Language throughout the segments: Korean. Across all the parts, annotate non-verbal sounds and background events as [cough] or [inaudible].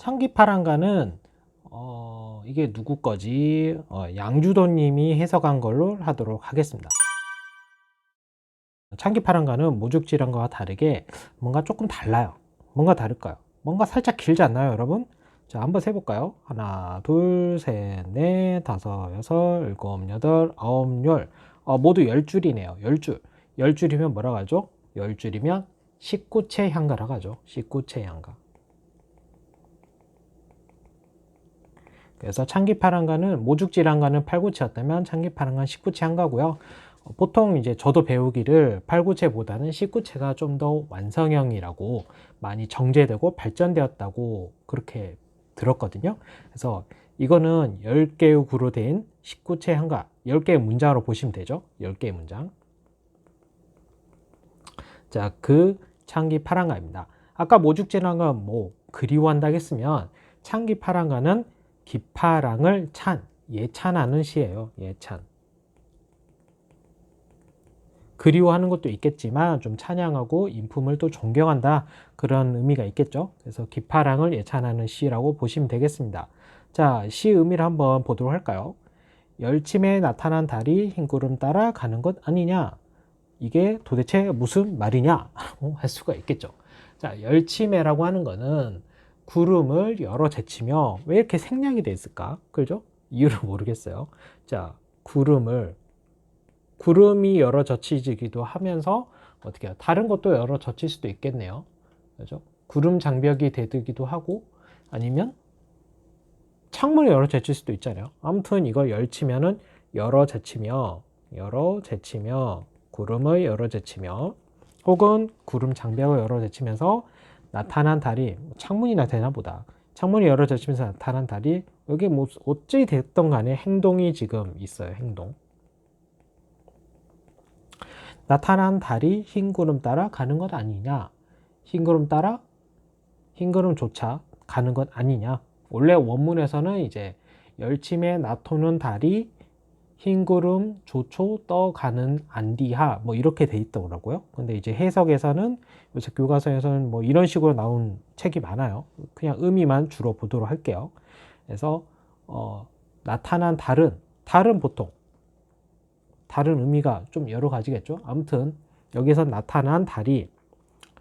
창기파랑가는 어, 이게 누구 거지? 어, 양주도님이 해석한 걸로 하도록 하겠습니다. 창기파랑가는 모죽지랑과와 다르게 뭔가 조금 달라요. 뭔가 다를까요? 뭔가 살짝 길지 않나요, 여러분? 자, 한번 세볼까요? 하나, 둘, 셋, 넷, 다섯, 여섯, 일곱, 여덟, 아홉, 열. 어, 모두 열 줄이네요. 열 줄. 열 줄이면 뭐라고 하죠? 열 줄이면 19채 향가라고 하죠. 19채 향가. 그래서 창기파랑가는 모죽지랑가는 8구체였다면 창기파랑가는 19채 한가고요. 어, 보통 이제 저도 배우기를 8구체보다는 19채가 좀 더 완성형이라고 많이 정제되고 발전되었다고 그렇게 들었거든요. 그래서 이거는 10개의 구로 된 19채 한가, 10개의 문장으로 보시면 되죠. 10개의 문장. 자, 그 창기 파랑가입니다. 아까 모죽지랑가 뭐 그리워한다 했으면 창기 파랑가는 기파랑을 찬, 예찬하는 시예요. 예찬. 그리워하는 것도 있겠지만 좀 찬양하고 인품을 또 존경한다 그런 의미가 있겠죠. 그래서 기파랑을 예찬하는 시라고 보시면 되겠습니다. 자, 시 의미를 한번 보도록 할까요? 열침에 나타난 달이 흰구름 따라 가는 것 아니냐? 이게 도대체 무슨 말이냐? [laughs] 할 수가 있겠죠. 자, 열침에라고 하는 거는 구름을 열어 제치며 왜 이렇게 생략이 돼 있을까? 그죠? 이유를 [laughs] 모르겠어요. 자, 구름을 구름이 열어 젖히지기도 하면서 어떻게 해요? 다른 것도 열어 젖힐 수도 있겠네요. 그죠? 구름 장벽이 되기도 하고 아니면 창문을 열어 제칠 수도 있잖아요. 아무튼 이걸 열치면은 열어 제치며 열어 제치며 구름을 열어 제치며 혹은 구름 장벽을 열어 제치면서 나타난 달이 창문이나 되나 보다. 창문이 열어 제치면서 나타난 달이 여기 뭐 어찌 됐던 간에 행동이 지금 있어요. 행동. 나타난 달이 흰 구름 따라 가는 것 아니냐? 흰 구름 따라 흰 구름조차 가는 것 아니냐? 원래 원문에서는 이제 열침에 나토는 달이 흰 구름 조초 떠가는 안디하 뭐 이렇게 돼 있더라고요. 근데 이제 해석에서는 요새 교과서에서는 뭐 이런 식으로 나온 책이 많아요. 그냥 의미만 주로 보도록 할게요. 그래서 어, 나타난 달은 달은 보통 다른 의미가 좀 여러 가지겠죠. 아무튼 여기서 나타난 달이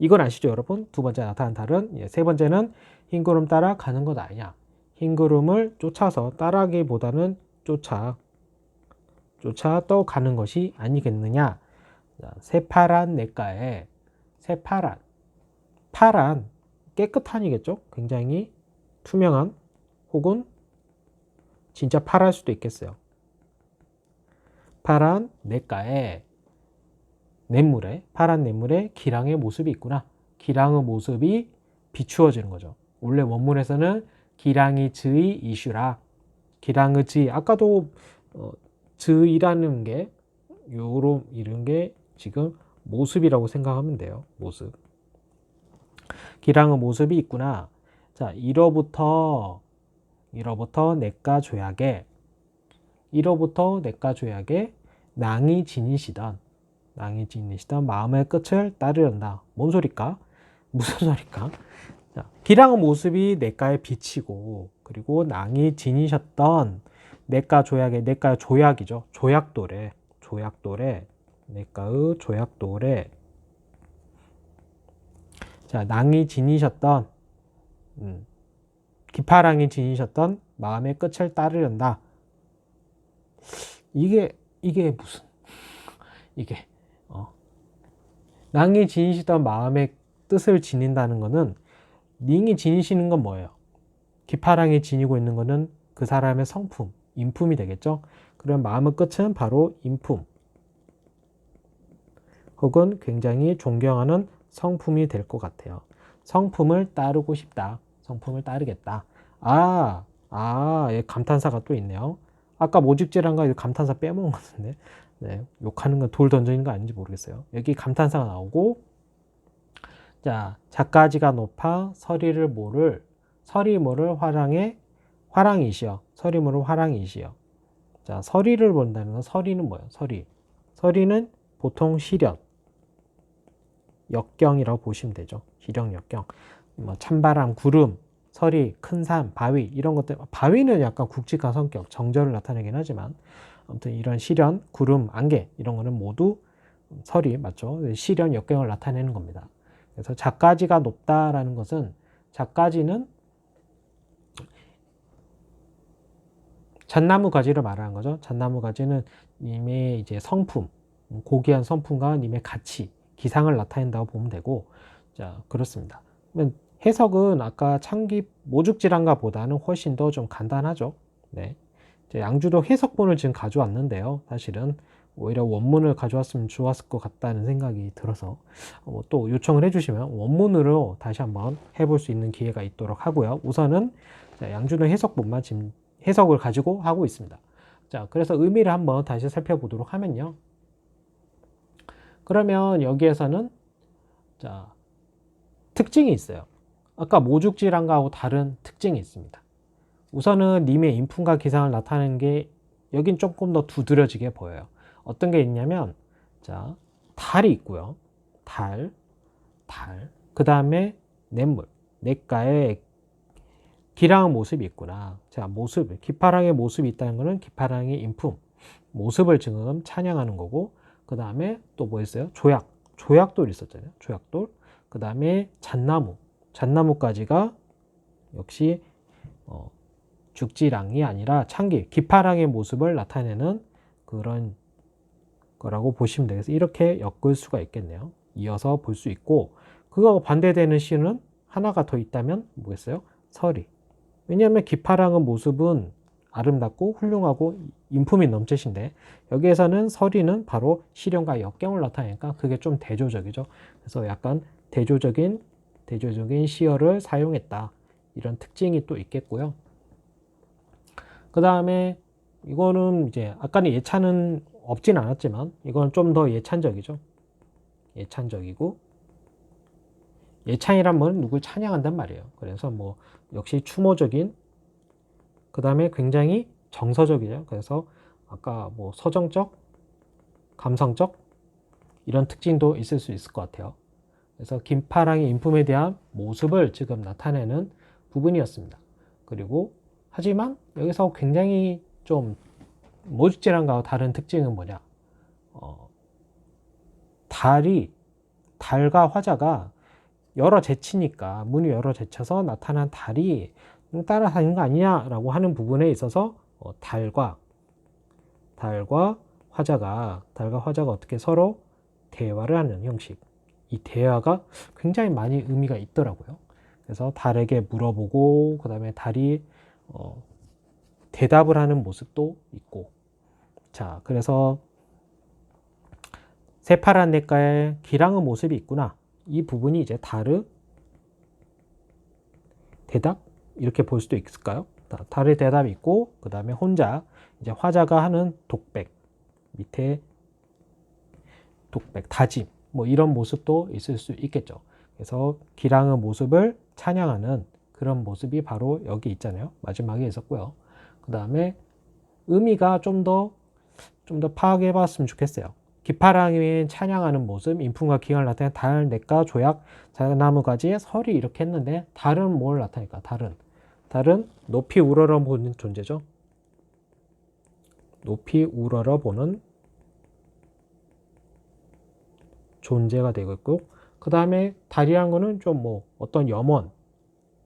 이건 아시죠, 여러분? 두 번째 나타난 달은 예, 세 번째는 흰 구름 따라 가는 것 아니냐. 흰 구름을 쫓아서 따라기보다는 쫓아 쫓아 떠가는 것이 아니겠느냐. 자, 새파란 냇가에 새파란 파란 깨끗한이겠죠. 굉장히 투명한 혹은 진짜 파랄 수도 있겠어요. 파란 냇가에 냇물에 파란 냇물에 기랑의 모습이 있구나. 기랑의 모습이 비추어지는 거죠. 원래 원문에서는 기랑이 즈의 이슈라. 기랑의 즈 아까도 어, 즈이라는 게 요런 이런 게 지금 모습이라고 생각하면 돼요. 모습. 기랑의 모습이 있구나. 자, 1어부터 1어부터 내가 조약에 1호부터 내가 조약에 낭이 지니시던 낭이 지니시던 마음의 끝을 따르련다. 뭔 소리까? [laughs] 무슨 소리까? 자, 기랑의 모습이 내가에 비치고 그리고 낭이 지니셨던 내가 조약의 내가 조약이죠. 조약도래 조약도래 내가의 조약도래 자 낭이 지니셨던 음, 기파랑이 지니셨던 마음의 끝을 따르련다. 이게 이게 무슨 이게 어. 낭이 지니시던 마음의 뜻을 지닌다는 것은 닝이 지니시는 건 뭐예요? 기파랑이 지니고 있는 것은 그 사람의 성품, 인품이 되겠죠. 그럼 마음의 끝은 바로 인품 혹은 굉장히 존경하는 성품이 될 것 같아요. 성품을 따르고 싶다. 성품을 따르겠다. 아, 아, 예, 감탄사가 또 있네요. 아까 모집지랑가 감탄사 빼먹은 것 같은데 네, 욕하는 건 돌 던지는 거 아닌지 모르겠어요. 여기 감탄사가 나오고 자 작가지가 높아 서리를 모를 서리 모를 화랑의 화랑이시여 서리 모를 화랑이시여 자 서리를 본다는 건 서리는 뭐예요? 서리 서리는 보통 시련 역경이라고 보시면 되죠. 시령 역경 뭐 찬바람 구름 서리, 큰 산, 바위 이런 것들 바위는 약간 굵직한 성격, 정절을 나타내긴 하지만 아무튼 이런 시련, 구름, 안개 이런 거는 모두 설이 맞죠? 시련, 역경을 나타내는 겁니다. 그래서 작가지가 높다라는 것은 작가지는 잣나무 가지를 말하는 거죠. 잣나무 가지는 님의 이제 성품, 고귀한 성품과 님의 가치, 기상을 나타낸다고 보면 되고, 자 그렇습니다. 해석은 아까 창기 모죽질한가 보다는 훨씬 더 좀 간단하죠. 네. 양주도 해석본을 지금 가져왔는데요. 사실은 오히려 원문을 가져왔으면 좋았을 것 같다는 생각이 들어서 어, 또 요청을 해주시면 원문으로 다시 한번 해볼 수 있는 기회가 있도록 하고요. 우선은 자, 양주는 해석본만 지금 해석을 가지고 하고 있습니다. 자, 그래서 의미를 한번 다시 살펴보도록 하면요. 그러면 여기에서는 자, 특징이 있어요. 아까 모죽질한가하고 다른 특징이 있습니다. 우선은 님의 인품과 기상을 나타내는 게 여긴 조금 더 두드러지게 보여요. 어떤 게 있냐면 자 달이 있고요. 달, 달. 그 다음에 냇물, 냇가에 기랑의 모습이 있구나. 자 모습, 기파랑의 모습이 있다는 것은 기파랑의 인품, 모습을 지금 찬양하는 거고 그 다음에 또뭐 있어요? 조약, 조약돌 있었잖아요. 조약돌. 그 다음에 잣나무, 잣나무까지가 역시 어, 죽지랑이 아니라 창기, 기파랑의 모습을 나타내는 그런 거라고 보시면 되겠어요. 이렇게 엮을 수가 있겠네요. 이어서 볼 수 있고 그거 반대되는 시는 하나가 더 있다면 뭐겠어요? 설이. 왜냐하면 기파랑의 모습은 아름답고 훌륭하고 인품이 넘치신데 여기에서는 설이는 바로 시련과 역경을 나타내니까 그게 좀 대조적이죠. 그래서 약간 대조적인 대조적인 시어를 사용했다. 이런 특징이 또 있겠고요. 그 다음에 이거는 이제 아까는 예찬은 없진 않았지만 이건 좀 더 예찬적이죠. 예찬적이고 예찬이란 누굴 찬양한단 말이에요. 그래서 뭐 역시 추모적인 그 다음에 굉장히 정서적이죠. 그래서 아까 뭐 서정적, 감성적 이런 특징도 있을 수 있을 것 같아요. 그래서 김파랑의 인품에 대한 모습을 지금 나타내는 부분이었습니다. 그리고 하지만 여기서 굉장히 좀 모죽질한가와 다른 특징은 뭐냐? 어, 달이 달과 화자가 여러 재치니까 문이 여러 재쳐서 나타난 달이 따라다니는 거 아니냐라고 하는 부분에 있어서 어, 달과 달과 화자가 달과 화자가 어떻게 서로 대화를 하는 형식. 이 대화가 굉장히 많이 의미가 있더라고요. 그래서 달에게 물어보고 그 다음에 달이 어, 대답을 하는 모습도 있고. 자 그래서 새파란 냇가에 기랑의 모습이 있구나 이 부분이 이제 달의 대답 이렇게 볼 수도 있을까요? 달의 대답이 있고 그 다음에 혼자 이제 화자가 하는 독백 밑에 독백 다짐 뭐 이런 모습도 있을 수 있겠죠. 그래서 기랑의 모습을 찬양하는 그런 모습이 바로 여기 있잖아요. 마지막에 있었고요. 그 다음에 의미가 좀 더 좀더 파악해 봤으면 좋겠어요. 기파랑이 찬양하는 모습, 인품과 기강을 나타낸 달, 냇가, 조약, 자나무 가지의 설이 이렇게 했는데 달은 뭘 나타낼까? 달은 달은 높이 우러러 보는 존재죠. 높이 우러러 보는 존재가 되고 있고 그 다음에 달이란 거는 좀 뭐 어떤 염원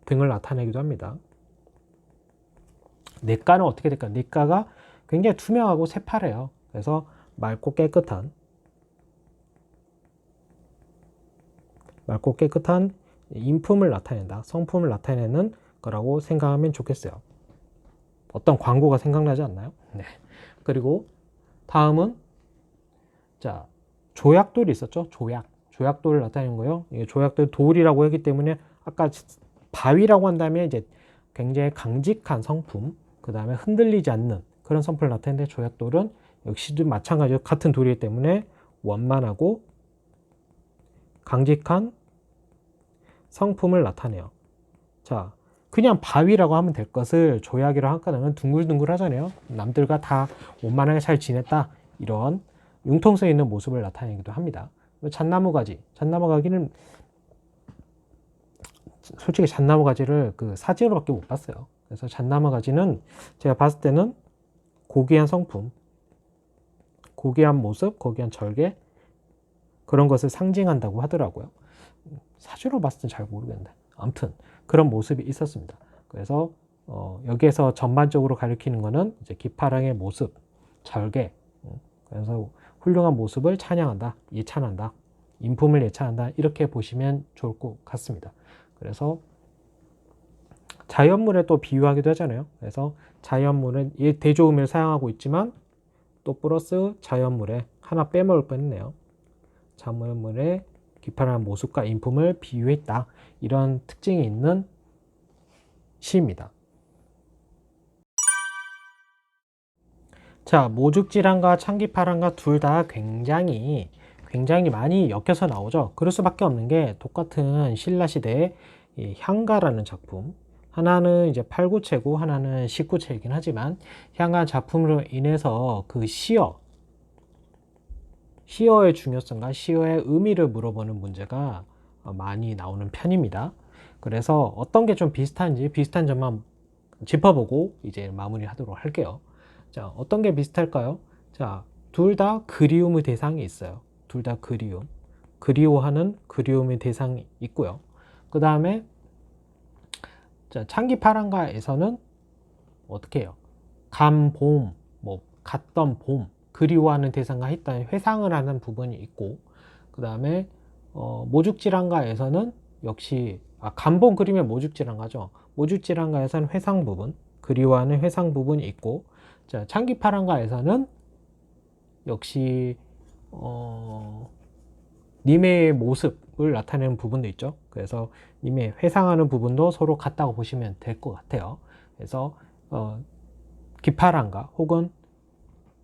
등을 나타내기도 합니다. 냇가는 어떻게 될까? 냇가가 굉장히 투명하고 새파래요. 그래서 맑고 깨끗한 맑고 깨끗한 인품을 나타낸다. 성품을 나타내는 거라고 생각하면 좋겠어요. 어떤 광고가 생각나지 않나요? 네. 그리고 다음은 자 조약돌이 있었죠. 조약. 조약돌을 나타내는 거예요. 이게 조약돌 돌이라고 했기 때문에 아까 바위라고 한다면 이제 굉장히 강직한 성품, 그 다음에 흔들리지 않는 그런 성품을 나타내는데 조약돌은 역시도 마찬가지로 같은 돌이기 때문에 원만하고 강직한 성품을 나타내요. 자, 그냥 바위라고 하면 될 것을 조약이라고 하니까는 둥글둥글 하잖아요. 남들과 다 원만하게 잘 지냈다. 이런 융통성 있는 모습을 나타내기도 합니다. 잣나무 가지, 잣나무 가지는 솔직히 잣나무 가지를 그 사진으로밖에 못 봤어요. 그래서 잣나무 가지는 제가 봤을 때는 고귀한 성품, 고귀한 모습, 고귀한 절개 그런 것을 상징한다고 하더라고요. 사진으로 봤을 땐 잘 모르겠는데 아무튼 그런 모습이 있었습니다. 그래서 어, 여기에서 전반적으로 가리키는 것은 이제 기파랑의 모습, 절개. 음, 그래서 훌륭한 모습을 찬양한다, 예찬한다, 인품을 예찬한다 이렇게 보시면 좋을 것 같습니다. 그래서 자연물에 또 비유하기도 하잖아요. 그래서 자연물은 이 대조음을 사용하고 있지만 또 플러스 자연물에 하나 빼먹을 뻔했네요. 자연물의 기파란 모습과 인품을 비유했다. 이런 특징이 있는 시입니다. 자, 모죽질환과 창기파란과 둘 다 굉장히 굉장히 많이 엮여서 나오죠. 그럴 수밖에 없는 게 똑같은 신라 시대의 이 향가라는 작품. 하나는 이제 8구체고 하나는 19체이긴 하지만 향가 작품으로 인해서 그 시어 시어의 중요성과 시어의 의미를 물어보는 문제가 어, 많이 나오는 편입니다. 그래서 어떤 게 좀 비슷한지 비슷한 점만 짚어보고 이제 마무리하도록 할게요. 자, 어떤 게 비슷할까요? 자, 둘 다 그리움의 대상이 있어요. 둘 다 그리움. 그리워하는 그리움의 대상이 있고요. 그 다음에 자, 창기파랑가에서는 어떻게 해요? 감, 봄, 뭐 갔던 봄, 그리워하는 대상과 했던 회상을 하는 부분이 있고 그 다음에 어, 모죽질환가에서는 역시 아, 감본 그림의 모죽질환가죠. 모죽질환가에서는 회상 부분, 그리워하는 회상 부분이 있고 자, 창기파랑가에서는 역시 어, 님의 모습을 나타내는 부분도 있죠. 그래서 님의 회상하는 부분도 서로 같다고 보시면 될 것 같아요. 그래서 어, 기파랑과 혹은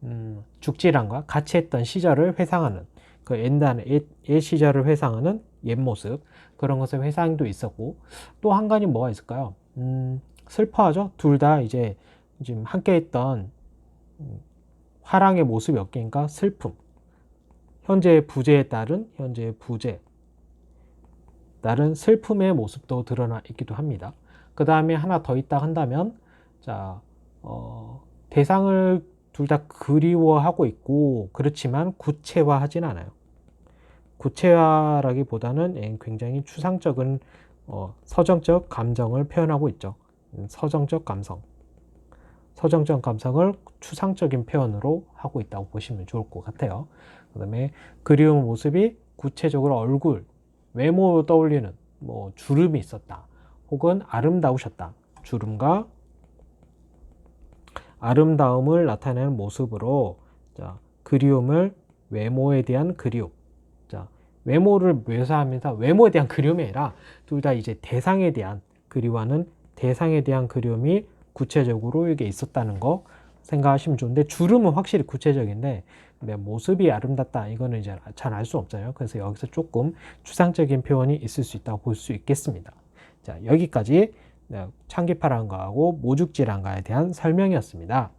음, 죽지랑과 같이 했던 시절을 회상하는 그 옛날 옛, 옛 시절을 회상하는 옛 모습 그런 것의 회상도 있었고 또 한 가지 뭐가 있을까요? 음, 슬퍼하죠. 둘 다 이제 지금 함께 했던 음, 화랑의 모습이 엮이니까 슬픔. 현재의 부재에 따른 현재의 부재. 따른 슬픔의 모습도 드러나 있기도 합니다. 그 다음에 하나 더 있다 한다면, 자, 어, 대상을 둘 다 그리워하고 있고, 그렇지만 구체화하진 않아요. 구체화라기보다는 굉장히 추상적인 어, 서정적 감정을 표현하고 있죠. 음, 서정적 감성. 서정적 감성을 추상적인 표현으로 하고 있다고 보시면 좋을 것 같아요. 그 다음에 그리운 모습이 구체적으로 얼굴, 외모로 떠올리는 뭐 주름이 있었다. 혹은 아름다우셨다. 주름과 아름다움을 나타내는 모습으로 자, 그리움을 외모에 대한 그리움. 자, 외모를 묘사하면서 외모에 대한 그리움이 아니라 둘 다 이제 대상에 대한 그리워하는 대상에 대한 그리움이 구체적으로 이게 있었다는 거 생각하시면 좋은데 주름은 확실히 구체적인데 내 모습이 아름답다 이거는 이제 잘 알 수 없잖아요. 그래서 여기서 조금 추상적인 표현이 있을 수 있다고 볼 수 있겠습니다. 자 여기까지 창기파란과하고 모죽질환과에 대한 설명이었습니다.